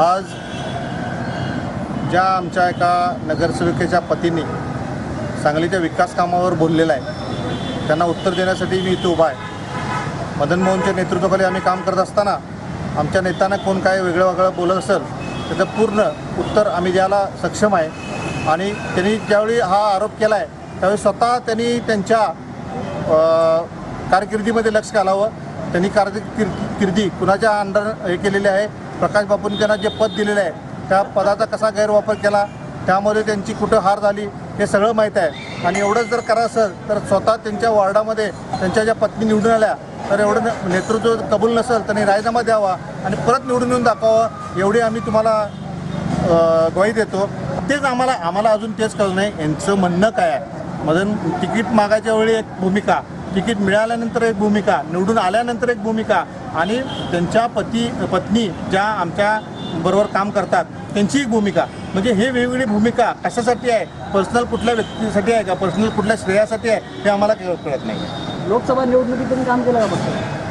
आज ज्या आमच्या एका नगरसेविकेच्या पतीने सांगलीच्या विकास कामावर बोललेला आहे त्यांना उत्तर देण्यासाठी मी इथे उभा आहे. मदन मोहनच्या नेतृत्वाखाली आम्ही काम करत असताना आमच्या नेत्यांना कोण काय वेगळं वेगळं बोलत असेल त्याचं पूर्ण उत्तर आम्ही द्यायला सक्षम आहे. आणि त्यांनी ज्यावेळी हा आरोप केला आहे त्यावेळी स्वतः त्यांनी त्यांच्या कारकिर्दीमध्ये लक्ष घालावं. त्यांनी कारकिर्दी किर्दी कुणाच्या अंडर हे केलेले आहे प्रकाश बापूंनी त्यांना जे पद दिलेलं आहे त्या पदाचा कसा गैरवापर केला त्यामध्ये त्यांची कुठं हार झाली हे सगळं माहीत आहे. आणि एवढंच जर करा असेल तर स्वतः त्यांच्या वॉर्डामध्ये त्यांच्या ज्या पत्नी निवडून आल्या तर एवढं न- नेतृत्व कबूल नसेल त्यांनी राजीनामा द्यावा आणि परत निवडून येऊन दाखवावं एवढी आम्ही तुम्हाला ग्वाही देतो. तेच आम्हाला आम्हाला अजून तेच कळलं नाही यांचं म्हणणं काय आहे? मधून तिकीट मागायच्या वेळी एक भूमिका. तिकीट मिळाल्यानंतर एक भूमिका निवडून आल्यानंतर एक भूमिका आणि त्यांच्या पती पत्नी ज्या आमच्या बरोबर काम करतात त्यांची एक भूमिका. म्हणजे हे वेगवेगळी भूमिका कशासाठी आहे? पर्सनल कुठल्या व्यक्तीसाठी आहे का? पर्सनल कुठल्या श्रेयासाठी आहे? हे आम्हाला कळ- कळत नाही. लोकसभा निवडणुकीत त्यांनी काम केलं का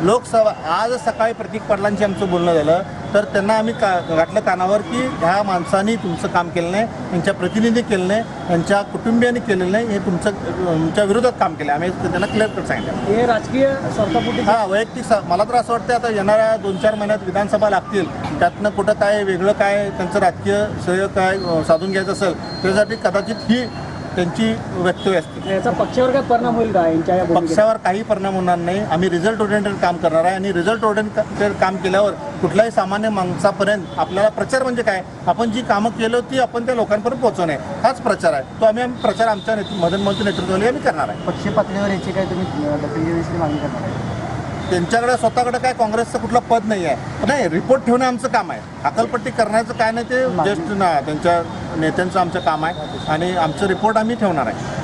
लोकसभा आज सकाळी प्रतीक पाटलांशी आमचं बोलणं झालं. तर त्यांना आम्ही का घातलं कानावर की ह्या माणसांनी तुमचं काम केलं नाही यांच्या प्रतिनिधी केलं नाही यांच्या कुटुंबियांनी केलेलं नाही हे तुमचं तुमच्या विरोधात काम केलं आम्ही त्यांना क्लिअर कट सांगितलं. हे राजकीय स्वार्थापोटी हा वैयक्तिक मला तर असं वाटतं आता येणाऱ्या दोन चार महिन्यात विधानसभा लागतील त्यातनं कुठं काय वेगळं काय त्यांचं राजकीय श्रेय काय साधून घ्यायचं असेल त्यासाठी कदाचित ही त्यांची वक्तव्य असतील याचा पक्षावर काय परिणाम होईल का यांच्या या भूमिकेचा? पक्षावर काही परिणाम होणार नाही. आम्ही रिझल्ट ओरिएंटेड काम करणार आहे. आणि रिझल्ट ओरिएंटेड काम केल्यावर कुठल्याही सामान्य माणसापर्यंत आपल्याला प्रचार म्हणजे काय? आपण जी कामं केली होती आपण त्या लोकांपर्यंत पोहोचवणे. हाच प्रचार आहे. तो आम्ही आम्ही प्रचार आमच्या नेतृ मदन मोहनच्या नेतृत्वाखाली आम्ही करणार आहे. पक्षीय पातळीवर याची काय तुम्ही अं, दखल घेण्याची मागणी करणार आहे? त्यांच्याकडे स्वतःकडे काय काँग्रेसचं कुठलं पद नाही आहे. नाही रिपोर्ट ठेवणं आमचं काम आहे. अकलपट्टी करण्याचं काय नाही ते जस्ट ना त्यांच्या नेत्यांचं आमचं काम आहे. आणि आमचं रिपोर्ट आम्ही ठेवणार आहे.